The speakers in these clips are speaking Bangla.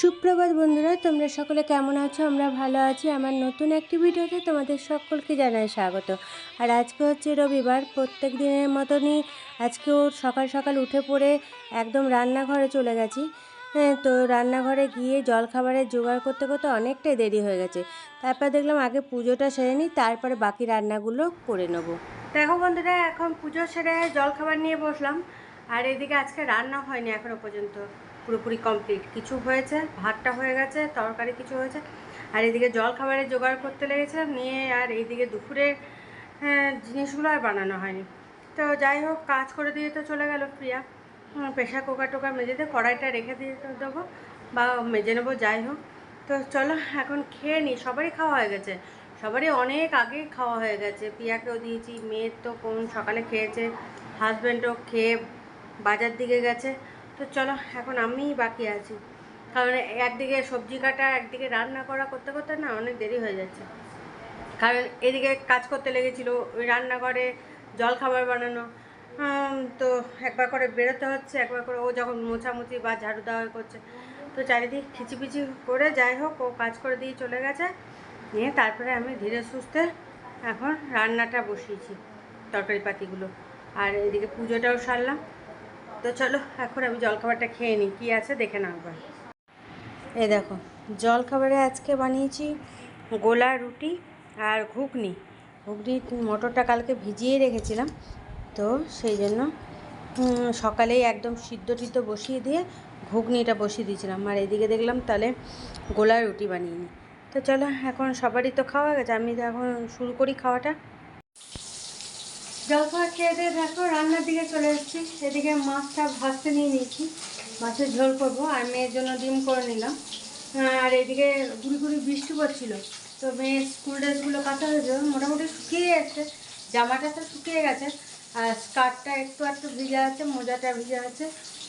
সুপ্রভাত বন্ধুরা, তোমরা সকলে কেমন আছো? আমরা ভালো আছি। আমার নতুন একটি ভিডিওতে তোমাদের সকলকে জানাই স্বাগত। আর আজকে হচ্ছে রবিবার, প্রত্যেক দিনের মতনই আজকেও সকাল সকাল উঠে পড়ে একদম রান্নাঘরে চলে গেছি। হ্যাঁ তো রান্নাঘরে গিয়ে জলখাবারের জোগাড় করতে করতে অনেকটাই দেরি হয়ে গেছে। তারপর দেখলাম আগে পুজোটা সেরে নিই তারপরে বাকি রান্নাগুলো করে নেব। দেখো বন্ধুরা, এখন পুজো সেরে জলখাবার নিয়ে বসলাম। আর এদিকে আজকে রান্না হয়নি এখনও পর্যন্ত। পুরোপুরি কমপ্লিট কিছু হয়েছে ভাতটা হয়ে গেছে তরকারি কিছু হয়েছে আর এদিকে জল খাবারের জোগাড় করতে লেগেছিলাম নিয়ে আর এইদিকে দুপুরের হ্যাঁ, জিনিসগুলো আর বানানো হয়নি। তো যাই হোক কাজ করে দিয়ে তো চলে গেল প্রিয়া। প্রেশার কুকার টোকার মেজেতে কড়াইটা রেখে দিয়ে দেবো বা মেজে নেব যাই হোক। তো চলো এখন খেয়ে নিই। সবারই খাওয়া হয়ে গেছে। সবারই অনেক আগেই খাওয়া হয়ে গেছে। পিয়াকেও দিয়েছি মেয়ের তো কোন সকালে খেয়েছে হাজব্যান্ডও খেয়ে বাজার দিকে গেছে। তো চলো, এখন আমিই বাকি আছি। কারণ একদিকে সবজি কাটা, একদিকে রান্না করা করতে করতে না অনেক দেরি হয়ে যাচ্ছে। কারণ এদিকে কাজ করতে লেগেছিল, ওই রান্নাঘরে জল খাবার বানানো তো একবার করে বেরোতে হচ্ছে, একবার করে ও যখন মোছামুছি বা ঝাড়ু দেওয়া করছে। তো চারিদিক খিচিপিচি করে যাই হোক, ও কাজ করে দিয়ে চলে গেছে। নিয়ে তারপরে আমি ধীরে সুস্থে এখন রান্নাটা বসিয়েছি তরকারি পাতিগুলো আর এদিকে পুজোটাও সারলাম। তো চলো, এখন আমি জলখাবারটা খেয়ে নিই। কী আছে দেখে নাও একবার। এই দেখো, জলখাবারে আজকে বানিয়েছি গোলা রুটি আর ঘুগনি। ঘুগনি মটরটা কালকে ভিজিয়ে রেখেছিলাম, তো সেই জন্য সকালেই একদম সিদ্ধ টিদ্ধ বসিয়ে দিয়ে ঘুগনিটা বসিয়ে দিয়েছিলাম। আর এদিকে দেখলাম তাহলে গোলা রুটি বানিয়ে নিই তো চলো, এখন সবারই তো খাওয়া গেছে, আমি এখন শুরু করি খাওয়াটা। জলখাবার খেয়ে দিয়ে দেখো, রান্নার দিকে চলে এসেছি। এদিকে মাছটা ভাজতে নিয়ে নিয়েছি। মাছের ঝোল করব। আর মেয়ের জন্য ডিম করে নিলাম। আর এদিকে গুড়ি গুড়ি বৃষ্টি পড়ছিল। তো মেয়ের স্কুল ড্রেসগুলো কাটা হয়েছে। মোটামুটি শুকিয়ে যাচ্ছে জামাটা তো শুকিয়ে গেছে। আর স্কার্টটা একটু একটু ভিজা আছে, মোজাটা ভিজা আছে।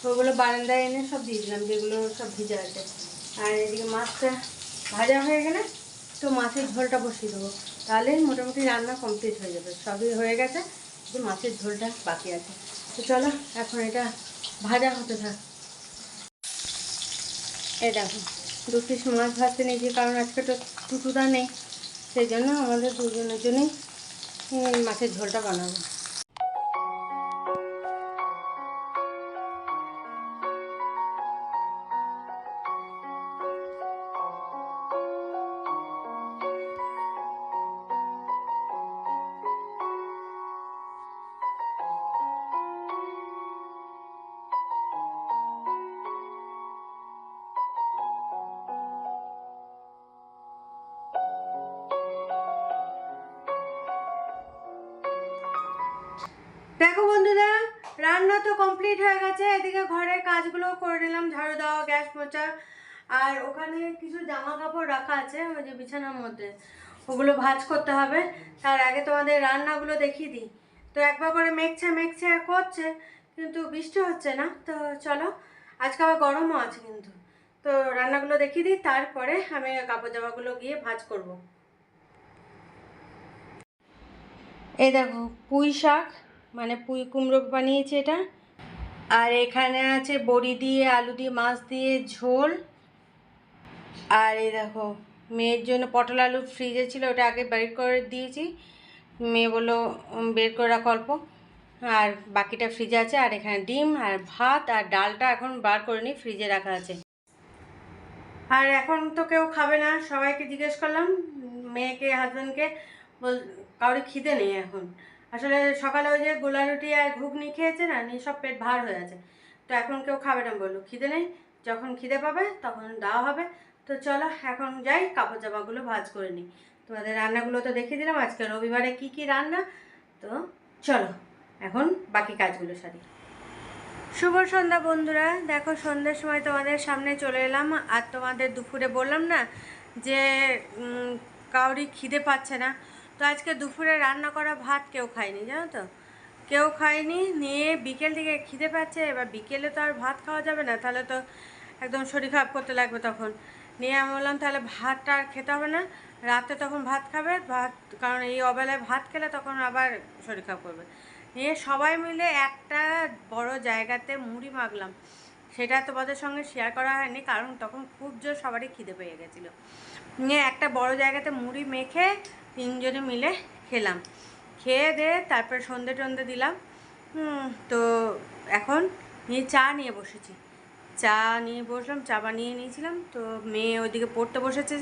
ওগুলো বারান্দায় এনে সব দিয়ে দিলাম, যেগুলো সব ভিজা আছে। আর এদিকে মাছটা ভাজা হয়ে গেলে তো মাছের ঝোলটা বসিয়ে দেবো। তাহলে মোটামুটি রান্না কমপ্লিট হয়ে যাবে। সবই হয়ে গেছে। শুধু মাছের ঝোলটা বাকি আছে। তো চলো, এখন এটা ভাজা হতে থাক। এ দেখো দু পিস মাছ ভাজতে নিয়েছি, কারণ আজকে তো টুটুদা নেই, সেই জন্য আমাদের দুজনের জন্যই মাছের ঝোলটা বানাবো। দেখো বন্ধুরা, রান্না তো কমপ্লিট হয়ে গেছে। এদিকে ঘরের কাজগুলো করে নিলাম, ঝাড়ু দেওয়া, গ্যাস মোচা আর ওখানে কিছু জামা কাপড় রাখা আছে, ওই যে বিছানার মধ্যে। ওগুলো ভাঁজ করতে হবে। তার আগে তোমাদের রান্নাগুলো দেখিয়ে দিই। তো একবার করে মেঘছে মেঘছে করছে, কিন্তু বৃষ্টি হচ্ছে না। তো চলো, আজকে আবার গরমও আছে কিন্তু। তো রান্নাগুলো দেখিয়ে দিই, তারপরে আমি কাপড় জামাগুলো গিয়ে ভাঁজ করব। এই দেখো, পুঁই শাক মানে পুঁই কুমড়ো বানিয়েছি এটা। আর এখানে আছে বড়ি দিয়ে, আলু দিয়ে, মাছ দিয়ে, ঝোল। আর এই দেখো, মেয়ের জন্য পটল আলু ফ্রিজে ছিল, ওটা আগে বের করে দিয়েছি। মেয়ে বলল বের করে রাখ অল্প। আর বাকিটা ফ্রিজে আছে, আর এখানে ডিম, আর ভাত, আর ডালটা এখন বার করে নিই ফ্রিজে রাখা আছে। আর এখন তো কেউ খাবে না, সবাইকে জিজ্ঞেস করলাম, মেয়েকে হাজব্যান্ডকে বল কাউরে খিদে নেই এখন। আসলে সকালে ওই যে গোলা রুটি আর ঘুগনি খেয়েছে না, নিয়ে সব পেট ভার হয়ে আছে। তো এখন কেউ খাবে না বলল, খিদে নেই, যখন খিদে পাবে তখন দেওয়া হবে। তো চলো এখন যাই কাপড় জামাগুলো ভাজ করে নিই। তোমাদের রান্নাগুলো তো দেখিয়ে দিলাম, আজকে রবিবারে কি কি রান্না। তো চলো, এখন বাকি কাজগুলো সারি। শুভ সন্ধ্যা বন্ধুরা, দেখো সন্ধ্যের সময় তোমাদের সামনে চলে এলাম। আর তোমাদের দুপুরে বললাম না যে কাউরি খিদে পাচ্ছে না। তো আজকে দুপুরে রান্না করা ভাত কেউ খায়নি, জানো তো? কেউ খায়নি, নিয়ে বিকেল থেকে খিদে পাচ্ছে, এবার বিকেলে তো আর ভাত খাওয়া যাবে না, তাহলে তো একদম শরীর খারাপ করতে লাগবে তখন। নিয়ে আমি বললাম, তাহলে ভাতটা আর খেতে হবে না, রাতে তখন ভাত খাবে, ভাত, কারণ এই অবেলায় ভাত খেলে তখন আবার শরীর খারাপ করবে। নিয়ে সবাই মিলে একটা বড় জায়গাতে মুড়ি মাখলাম। সেটা তোমাদের সঙ্গে শেয়ার করা হয়নি, কারণ তখন খুব জোর সবারই খিদে পেয়ে গেছিল। নিয়ে একটা বড় জায়গাতে মুড়ি মেখে তিনজনে মিলে খেলাম। খেয়ে দিয়ে তারপরে সন্ধে টন্ধে দিলাম। তো এখন নিয়ে চা নিয়ে বসেছি। চা নিয়ে বসলাম, চা বানিয়ে নিয়েছিলাম। তো মেয়ে ওইদিকে পড়তে বসেছে,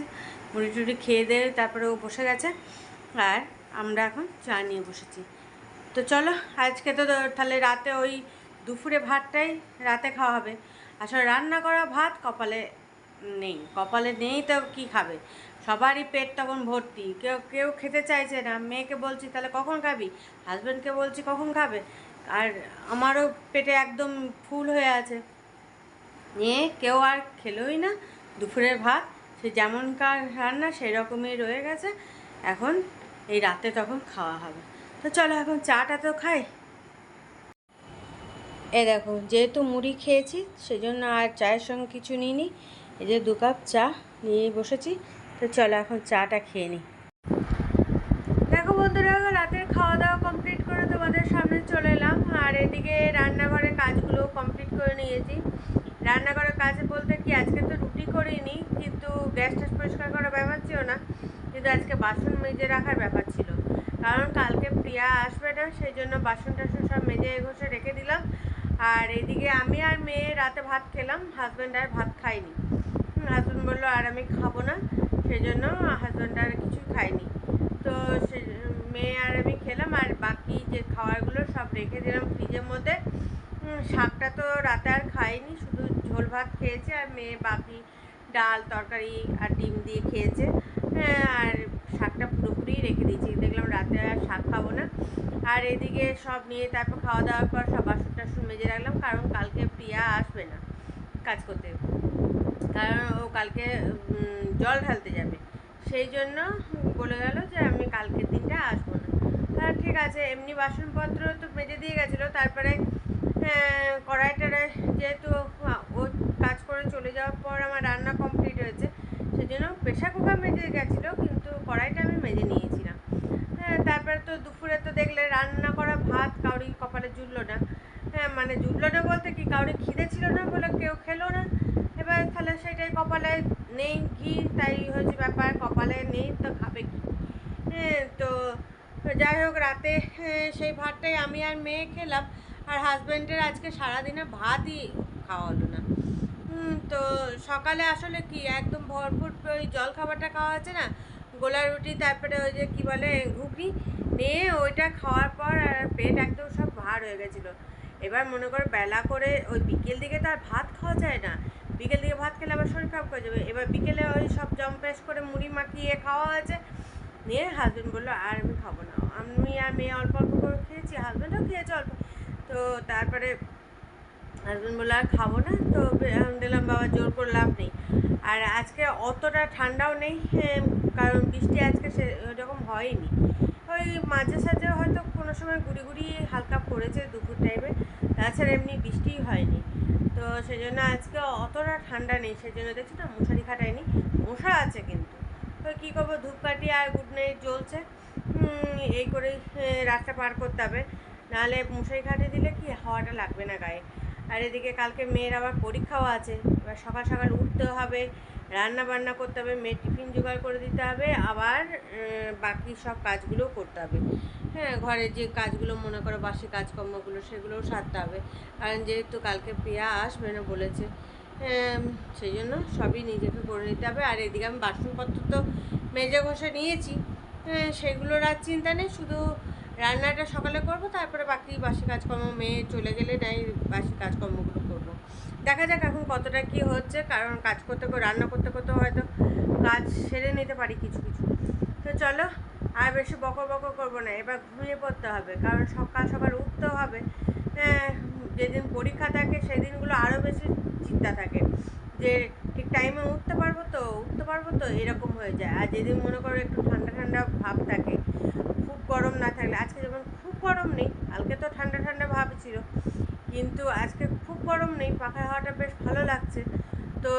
মুড়ি টুড়ি খেয়ে দিয়ে তারপরে ও বসে গেছে। আর আমরা এখন চা নিয়ে বসেছি। তো চলো, আজকে তো তাহলে রাতে ওই দুপুরে ভাতটাই রাতে খাওয়া হবে। আসলে রান্না করা ভাত কপালে নেই কপালে নেই তো কি খাবে? সবারই পেট তখন ভর্তি। কেউ কেউ খেতে চাইছে না। মেয়েকে বলছি, তাহলে কখন খাবি? হাজব্যান্ডকে বলছি, কখন খাবে? আর আমারও পেটে একদম ফুল হয়ে আছে। নিয়ে কেউ আর খেলোই না। দুপুরের ভাত, সে যেমনকার রান্না সেই রকমই রয়ে গেছে। এখন এই রাতে তখন খাওয়া হবে। তো চলো, এখন চাটা তো খাই। এ দেখো, যেহেতু মুড়ি খেয়েছি, সেজন্য আর চায়ের সঙ্গে কিছু নিইনি। এই যে দু কাপ চা নিয়ে বসেছি। তো চলো এখন চাটা খেয়ে নিই দেখো বন্ধুরা রাতের খাওয়া দাওয়া কমপ্লিট করে তোমাদের সামনে চলে এলাম। আর এদিকে রান্নাঘরের কাজগুলো কমপ্লিট করে নিয়েছি। রান্নাঘরের কাজ বলতে কি, আজকে তো রুটি করিনি, কিন্তু গ্যাস ট্যাস পরিষ্কার করার ব্যাপার ছিল না, কিন্তু আজকে বাসন মেজে রাখার ব্যাপার ছিল। কারণ কালকে প্রিয়া আসবে না, সেই জন্য বাসন টাসন সব মেজে ঘষে রেখে দিলাম। আর এদিকে আমি আর মেয়ে রাতে ভাত খেলাম হাজব্যান্ড আর ভাত খাইনি। হাজব্যান্ড বলল, আর আমি খাব না। সেই জন্য হাজব্যান্ড আর কিছুই খাইনি তো সে মেয়ে আর আমি খেলাম আর বাকি যে খাবারগুলো সব রেখে দিলাম ফ্রিজের মধ্যে। শাকটা তো রাতে আর খাইনি শুধু ঝোল ভাত খেয়েছে আর মেয়ে বাকি ডাল তরকারি আর ডিম দিয়ে খেয়েছে। হ্যাঁ, আর শাকটা পুরোপুরি রেখে দিয়েছি। দেখলাম রাতে আর শাক খাব না। আর এদিকে সব নিয়ে তারপর খাওয়া দাওয়ার পর সব বাসন টাসন মেজে রাখলাম কারণ কালকে প্রিয়া আসবে না কাজ করতে। কারণ ও কালকে জল ঢালতে যাবে। সেই জন্য বলে গেল যে আমি কালকের দিনটা আসব না। হ্যাঁ ঠিক আছে এমনি বাসনপত্র তো মেজে দিয়ে গেছিল তারপরে আহ, কড়াই টড়াই যেহেতু ও কাজ করে চলে যাওয়ার পর আমার রান্না কমপ্লিট হয়েছে সেই জন্য প্রেশার কুকার মেজে গেছিল কিন্তু কড়াইটা আমি মেজে নিয়েছিলাম। হ্যাঁ তারপরে তো দুপুরে তো দেখলে রান্না করা ভাত কাউরি কপালে জুটলো না। হ্যাঁ মানে জুটলো না বলতে কি কাউরি খিদে ছিল না বলে কেউ খেলো না? এবার তাহলে সেটাই কপালে নেই ঘি তাই হচ্ছে ব্যাপার কপালে নেই তো খাবে কি? হ্যাঁ তো তো যাই হোক রাতে হ্যাঁ, সেই ভাতটাই আমি আর মেয়ে খেলাম। আর হাজব্যান্ডের আজকে সারাদিনে ভাতই খাওয়া হলো না তো সকালে আসলে কি একদম ভরপুর ওই জল খাবারটা খাওয়া হচ্ছে না? গোলা রুটি তারপরে ওই যে কী বলে ঘুগনি। নিয়ে ওইটা খাওয়ার পর আর পেট একদম সব ভার হয়ে গেছিল। এবার মনে করো বেলা করে ওই বিকেল দিকে তো আর ভাত খাওয়া যায় না। বিকেল দিকে ভাত খেলে আবার শরীর খারাপ করে যাবে। এবার বিকেলে ওই সব জম্পেশ করে মুড়ি মাখিয়ে খাওয়া হয়েছে। নিয়ে হাজব্যান্ড বলল, আর আমি খাব না। আমি আর মেয়ে অল্প অল্প করে খেয়েছি হাজব্যান্ডও খেয়েছে অল্প। তো তারপরে হাজব্যান্ড বলল, আর খাব না। তো দিলাম বাবা, জোর করে লাভ নেই। আর আজকে অতটা ঠান্ডাও নেই কারণ বৃষ্টি আজকে সে ওরকম হয়নি। ওই মাঝে সাঝে হয়তো কোনো সময় গুড়ি গুড়ি হালকা পড়েছে দুপুর টাইমে তাছাড়া এমনি বৃষ্টিই হয়নি। তো সেই জন্য আজকে অতটা ঠান্ডা নেই সেই জন্য দেখছি না মশারি খাটায়নি। মশা আছে কিন্তু। তো কী করব, ধূপকাঠি আর গুড নাইট জ্বলছে এই করেই রাতটা পার করতে হবে। নাহলে মশারি খাটিয়ে দিলে কি হাওয়াটা লাগবে না গায়ে। আর এদিকে কালকে মেয়ের আবার পরীক্ষাও আছে। এবার সকাল সকাল উঠতে হবে রান্না বান্না করতে হবে, মেয়ের টিফিন জোগাড় করে দিতে হবে, আবার বাকি সব কাজগুলোও করতে হবে। হ্যাঁ ঘরে যে কাজগুলো মনে করো বাসি কাজকর্মগুলো সেগুলোও সারতে হবে। কারণ যেহেতু কালকে প্রিয়া আসবে না বলেছে সেই জন্য সবই নিজেকে করে নিতে হবে। আর এদিকে আমি বাসনপত্র তো মেজে ঘষে নিয়েছি হ্যাঁ সেগুলোর আর চিন্তা নেই, শুধু রান্নাটা সকালে করব, তারপরে বাকি বাসি কাজকর্ম, মেয়ে চলে গেলে নাই বাসি কাজকর্মগুলো করব। দেখা যাক এখন কতটা কি হচ্ছে, কারণ কাজ করতে করে রান্না করতে করতে হয়তো কাজ সেরে নিতে পারি কিছু কিছু। তো চলো আর বেশি বকর বকর করব না এবার ঘুমিয়ে পড়তে হবে কারণ সকাল সকাল উঠতে হবে। হ্যাঁ, যেদিন পরীক্ষা থাকে সেদিনগুলো আরও বেশি চিন্তা থাকে যে ঠিক টাইমে উঠতে পারব তো উঠতে পারব তো এরকম হয়ে যায়। আর যেদিন মনে করো একটু ঠান্ডা ঠান্ডা ভাব থাকে খুব গরম না থাকলে আজকে যেমন খুব গরম নেই কালকে তো ঠান্ডা ঠান্ডা ভাব ছিল কিন্তু আজকে খুব গরম নেই পাখার হাওয়াটা বেশ ভালো লাগছে। তো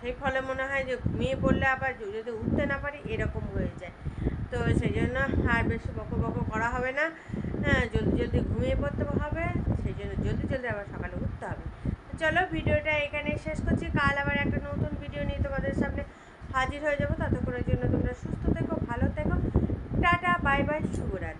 সেই ফলে মনে হয় যে ঘুমিয়ে পড়লে আবার যদি উঠতে না পারি এরকম তো সেই জন্য আর বেশি বকো বকো করা হবে না। হ্যাঁ জলদি জলদি ঘুমিয়ে পড়তে হবে সেই জন্য জলদি জলদি আবার সকালে উঠতে হবে। চলো ভিডিওটা এখানে শেষ করছি। কাল আবার একটা নতুন ভিডিও নিয়ে তোমাদের সামনে হাজির হয়ে যাব। ততক্ষণের জন্য তোমরা সুস্থ থেকো, ভালো থেকো। টাটা, বাই বাই, শুভরাত্রি।